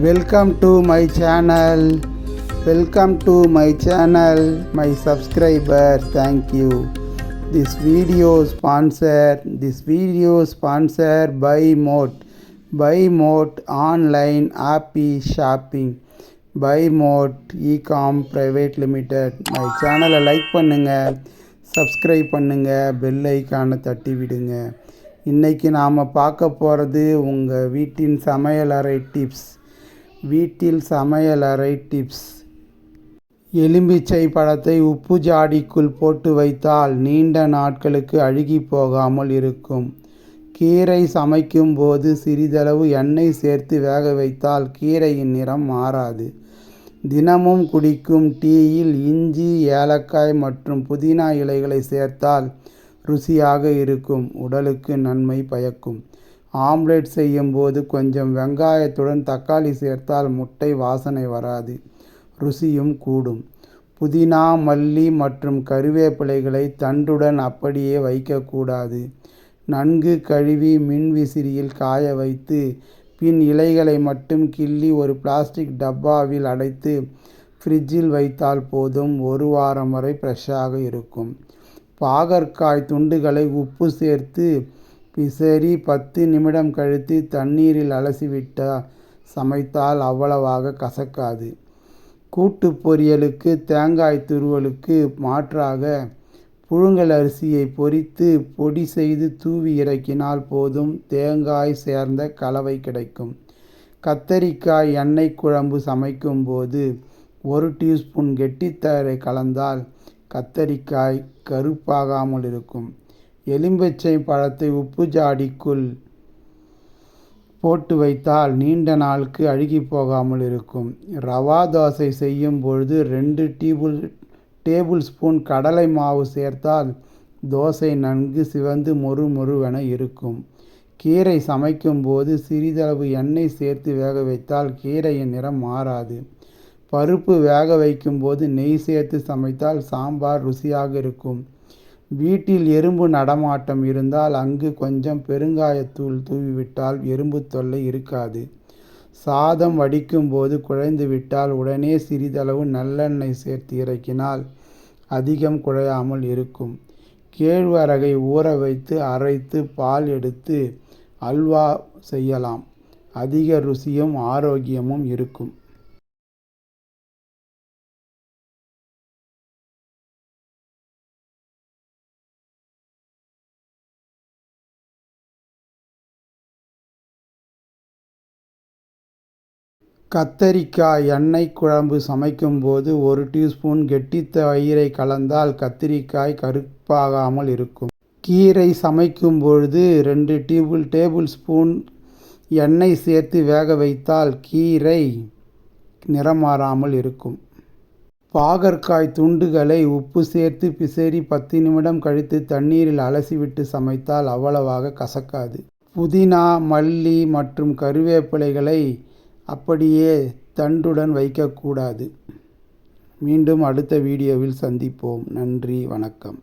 Welcome to my channel welcome to my channel my subscriber thank you this video sponsor this video sponsor by Mod by Mod online app shopping by Mod ecom private limited my சேனலை like பண்ணுங்கள் subscribe பண்ணுங்கள் bell ஐக்கானை தட்டி விடுங்க இன்றைக்கி நாம் பார்க்க போகிறது உங்கள் வீட்டின் சமையலறை டிப்ஸ் வீட்டில் சமையலறை டிப்ஸ். எலும்பிச்சை பழத்தை உப்பு ஜாடிக்குள் போட்டு வைத்தால் நீண்ட நாட்களுக்கு அழுகி போகாமல் இருக்கும். கீரை சமைக்கும் போது சிறிதளவு எண்ணெய் சேர்த்து வேக வைத்தால் கீரையின் நிறம் மாறாது. தினமும் குடிக்கும் டீயில் இஞ்சி ஏலக்காய் மற்றும் புதினா இலைகளை சேர்த்தால் ருசியாக இருக்கும். உடலுக்கு நன்மை பயக்கும். ஆம்லெட் செய்யும்போது கொஞ்சம் வெங்காயத்துடன் தக்காளி சேர்த்தால் முட்டை வாசனை வராது ருசியும் கூடும். புதினா மல்லி மற்றும் கருவேப்பிலைகளை தண்டுடன் அப்படியே வைக்கக்கூடாது. நன்கு கழுவி மின்விசிறியில் காய வைத்து பின் இலைகளை மட்டும் கிள்ளி ஒரு பிளாஸ்டிக் டப்பாவில் அடைத்து ஃப்ரிட்ஜில் வைத்தால் போதும் ஒரு வாரம் வரை ஃப்ரெஷ்ஷாக இருக்கும். பாகற்காய் துண்டுகளை உப்பு சேர்த்து பிசறி பத்து நிமிடம் கழித்து தண்ணீரில் அலசிவிட்ட சமைத்தால் அவ்வளவாக கசக்காது. கூட்டு பொரியலுக்கு தேங்காய் துருவலுக்கு மாற்றாக புழுங்கல் அரிசியை பொரித்து பொடி செய்து தூவி இறக்கினால் போதும். தேங்காய் சேர்ந்த கலவை கிடைக்கும். கத்தரிக்காய் எண்ணெய் குழம்பு சமைக்கும்போது ஒரு டீஸ்பூன் கெட்டித்தயிரை கலந்தால் கத்தரிக்காய் கருப்பாகாமல் இருக்கும். எலும்பச்சை பழத்தை உப்பு ஜாடிக்குள் போட்டு வைத்தால் நீண்ட நாளுக்கு அழுகி போகாமல் இருக்கும். ரவா தோசை செய்யும் பொழுது ரெண்டு டீபுள் டேபிள் ஸ்பூன் கடலை மாவு சேர்த்தால் தோசை நன்கு சிவந்து மொறு மொறுவென இருக்கும். கீரை சமைக்கும் போது சிறிதளவு எண்ணெய் சேர்த்து வேக வைத்தால் கீரையின் நிறம் மாறாது. பருப்பு வேக வைக்கும்போது நெய் சேர்த்து சமைத்தால் சாம்பார் ருசியாக இருக்கும். வீட்டில் எறும்பு நடமாட்டம் இருந்தால் அங்கு கொஞ்சம் பெருங்காயத்தூள் தூவிவிட்டால் எறும்பு தொல்லை இருக்காது. சாதம் வடிக்கும்போது குழைந்து விட்டால் உடனே சிறிதளவு நல்லெண்ணெய் சேர்த்து இறக்கினால் அதிகம் குழையாமல் இருக்கும். கேழ்வரகை ஊற வைத்து அரைத்து பால் எடுத்து அல்வா செய்யலாம். அதிக ருசியும் ஆரோக்கியமும் இருக்கும். கத்தரிக்காய் எண்ணெய் குழம்பு சமைக்கும்போது ஒரு டீஸ்பூன் கெட்டித்த வயிறை கலந்தால் கத்திரிக்காய் கருப்பாகாமல் இருக்கும். கீரை சமைக்கும் பொழுது ரெண்டு டேபிள் டேபிள் ஸ்பூன் எண்ணெய் சேர்த்து வேக வைத்தால் கீரை நிறமாறாமல் இருக்கும். பாகற்காய் துண்டுகளை உப்பு சேர்த்து பிசேறி பத்து நிமிடம் கழித்து தண்ணீரில் அலசிவிட்டு சமைத்தால் அவ்வளவாக கசக்காது. புதினா மல்லி மற்றும் கருவேப்பிலைகளை அப்படியே தண்டுடன் வைக்கக்கூடாது. மீண்டும் அடுத்த வீடியோவில் சந்திப்போம். நன்றி வணக்கம்.